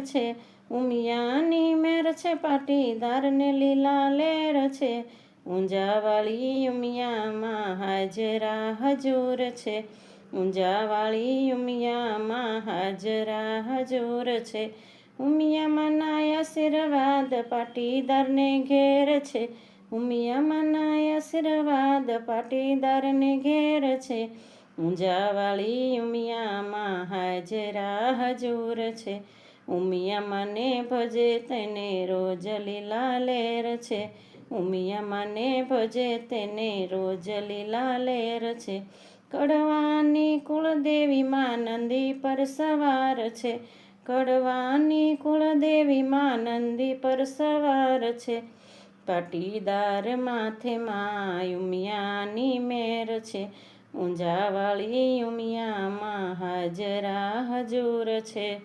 છે. ઉમિયાની મેર છે, પાટીદારને લીલા લેર છે. ઊંઝાવાળી ઉમિયામાં હાજરા હજૂર છે. ઊંઝાવાળી ઉમિયામાં હાજરા હજૂર છે. ઉમિયામાંના આશીર્વાદ, પાટીદારને ઘેર છે. ઉમિયામાંના આશીર્વાદ, પાટીદારને ઘેર છે. ઊંઝાવાળી ઉમિયામાં હાજરા હજૂર છે. ઉમિયામાને ભજે તેને રોજ લીલા લેર છે. ઉમિયામાને ભજે તેને રોજ લીલા લેર છે. કડવાની કુળદેવી માં નંદી પર સવાર છે. કડવાની કુળદેવી માં નંદી પર સવાર છે. પાટીદાર માથે માં ઉમિયાની મેર છે. ઊંઝાવાળી ઉમિયામાં હાજરા હજુર છે.